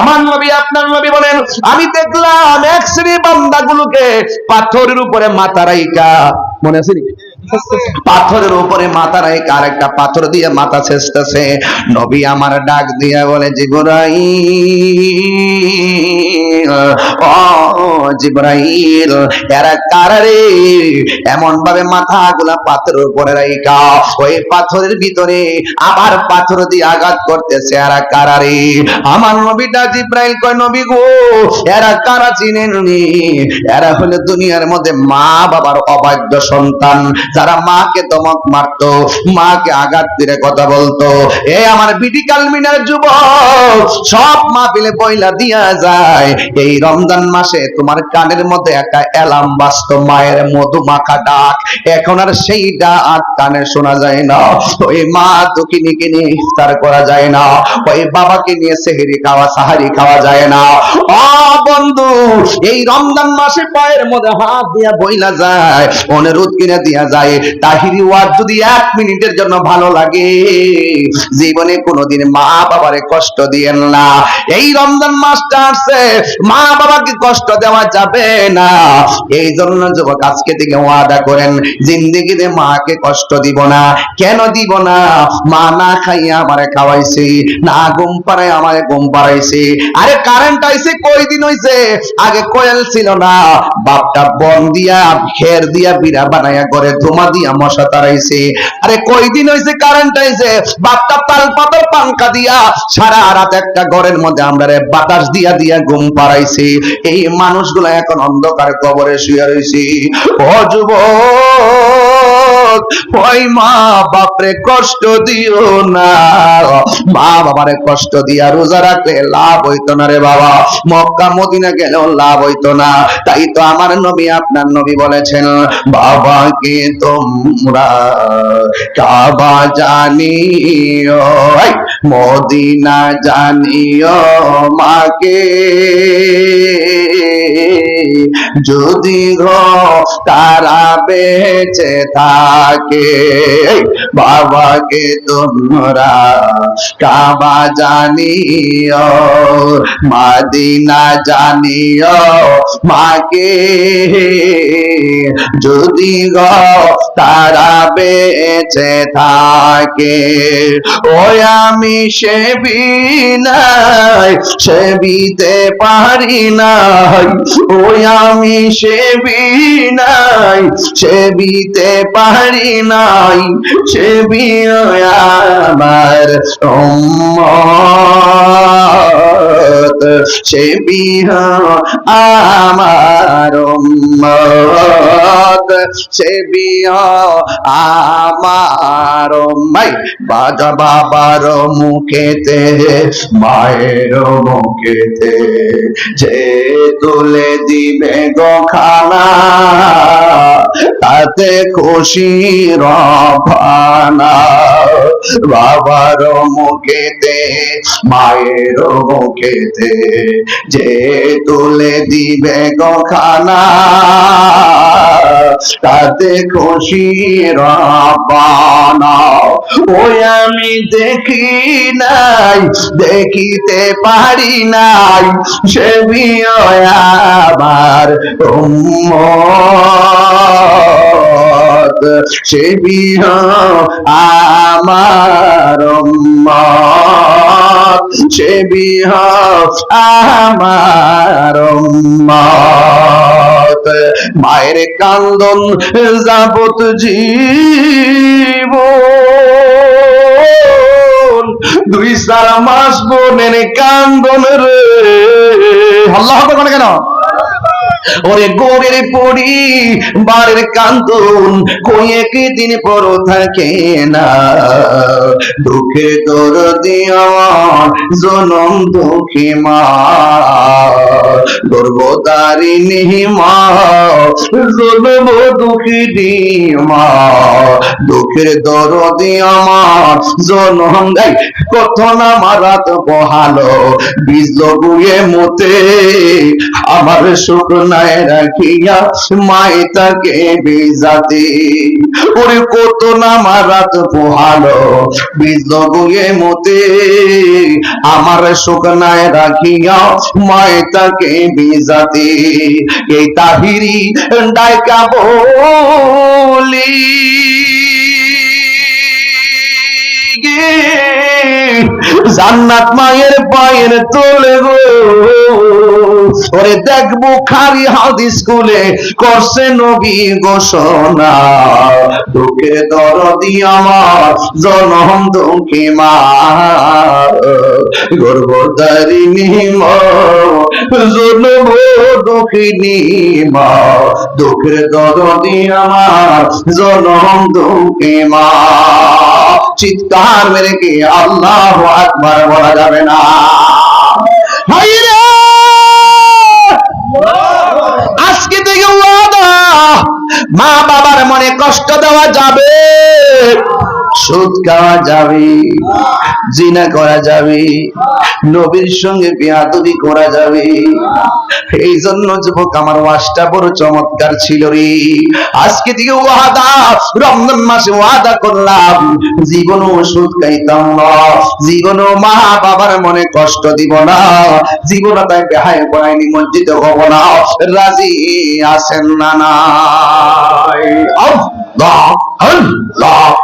আমার নবী, আপনার নবী বলেন, আমি দেখলাম এক শ্রী বান্দাগুলোকে পাথরের উপরে মাথা রাইকা মনে আছে? পাথরের উপরে মাথা রাইকা আর একটা পাথর দিয়ে মাথা ছেঁচতেছে। নবী আমার ডাক দিয়া বলে জিবরাই ও জিবরাইল, এরা কারারে এমন ভাবে মাথা গুলা পাথরের উপরে রাইকা ওই পাথরের ভিতরে আবার পাথর দিয়ে আঘাত করতেছে, এরা কারারে আমার নবীটা জিব্রাইল কয়, নবী গো, এরা কারা চিনেননি? এরা হলো দুনিয়ার মধ্যে মা বাবার অবাধ্য সন্তান যারা মাকে দমক মারতো, মাকে আঘাত করে কথা বলতো, এ আমার বিটি কালমিনার যুবক, সব মা পিলে পয়লা দিয়া যায়। এই রমজান মাসে তোমার কানের মধ্যে একটা অ্যালার্ম বাস্ত মায়ের মধু মাখা ডাক। এখন আর সেই ডাক কানে শোনা যায় না। ওই মা দুঃখিনীকে নিয়ে ইফতার করা যায় না। ওই বাবাকে নিয়ে সেহেরি খাওয়া, সাহারি খাওয়া যায় না। ও বন্ধু, এই রমজান মাসে পায়ের মধ্যে হাত দিয়া বইলা যায় অনুরোধ কিনে দিয়া যায়। তাহিরি যদি এক মিনিটের জন্য ভালো লাগে, জীবনে কোনোদিন মা বাবারে কষ্ট দিয়েন না। এই রমজান মা বাবাকে কষ্ট দেওয়া যাবে না। এই জন্য যুবক আজকে থেকে ওয়াদা করেন মাকে কষ্ট দিব না। কেন দিব না? মা না খাইয়া আমারে খাওয়াইছে, না ঘুম পাড়ায় আমারে ঘুম পাড়াইছে। আরে কারেন্ট আইছে, কই দিন হইছে? আগে কোয়েল ছিল না। বাপটা বন দিয়া খের দিয়া বিড়া বানায়া করে ধুমা দিয়া মশা তারাইছে আরে কয়দিন হয়েছে হইছে কারেন্ট আইছে? বাপটা তাল পাতার পাঙ্কা দিয়া সারা রাত একটা ঘরের মধ্যে আমরা রে বাতাস দিয়া দিয়া ঘুম পাড়াইছে। এই মানুষগুলো এখন অন্ধকার কবরে শুয়ে রইছে। ও ওই মা বাপরে কষ্ট দিও না। মা বাবারে কষ্ট দিয়া রোজা রাখলে লাভ হইতো না রে বাবা। মক্কা, মদিনা গেলেও লাভ হইতো না। তাই তো আমার নবী আপনার নবী বলেছেন বাবাকে তোমরা কাবা জানিও? মদিনা জানিও মাকে। যদি গো তারা বেঁচে থাকে এই, বাবাকে তোমরা কাবা জানিও মাদিনা জানিও মাকে। যদি গো তারা বেঁচে থাকে ওই আমি সেবি নাই সেবিতে পারি নাই ওই আমি সেবি নাই সেবিতে পারি নাই আমার উম্মত। সেবি আমার সেবি আমার মাই বাজা বাবার মুখেতে, মায়ের মুখেতে। যে তুলে দিবে গো খানা তাতে খুশি রবানা বাবার মুখেতে, মায়ের মুখেতে যে তুলে দিবে গো খানা। তাতে খুশি রবানা। ওই আমি দেখি নাই, দেখিতে পারি নাই, সে আমার উম্মত। সে আমার সে আমার উম্মত। মায়ের কান্দন যাবত জীব দুই চার মাস বোনের কান্দন রে। আল্লাহ হবে কেন? ওরে গোরের পড়ি বারের কান্দন কয়ে কি দিন পর থাকে না। দুঃখে তোর দিয়া জনম দুঃখী মা। গর্ভদারিণী মা, জনম দুঃখী মা। দুঃখের দরদি আমার, জনম গাই কত না মারাত বহালো, বীজ গুয়ে মতে। আমার সুখ নাই রাখিয়া মাই তাকে বেজাতে। ওরে কত না মারাত পোহালো, বীজ গুয়ে মতে। আমার শুকনায় রাখিয়া মায় তাকে বেজাতে। এই তাহিরি ডাইকা বলি। জান্নাত মায়ের পায়ের তোলে গো। ওরে দেখব খারি হাদিস স্কুলে করছে নবী ঘোষণা। দুঃখে দরদি আমার, জনম দুঃখী মা গর্ভদারিণী মা জনম দুঃখিনী মা দুঃখের দরদি আমার, জনম দুঃখী মা চিৎকার মেরে কি আল্লাহ আকবার বলা যাবে না! আজকে থেকে মা বাবার মনে কষ্ট দেওয়া যাবে। সুদ খাওয়া যাবে, জিনা করা যাবে, নবীর সঙ্গে বেয়াদবি করা যাবে। এই জন্য যুবক, আমার ওয়াজটা বড় চমৎকার ছিল রে। আজকে থেকে ওয়াদা, রমজান মাসে ওয়াদা করলাম, জীবনও সুদ খাইতাম না, জীবনও মা বাবার মনে কষ্ট দিব না জীবন তাই বেহায় পড়াই নিমজ্জিত হব না, রাজি আছেন না নাই? আল্লাহ